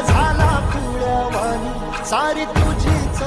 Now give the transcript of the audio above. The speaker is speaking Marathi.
झाला पिळ्यावानी सारी तुझीच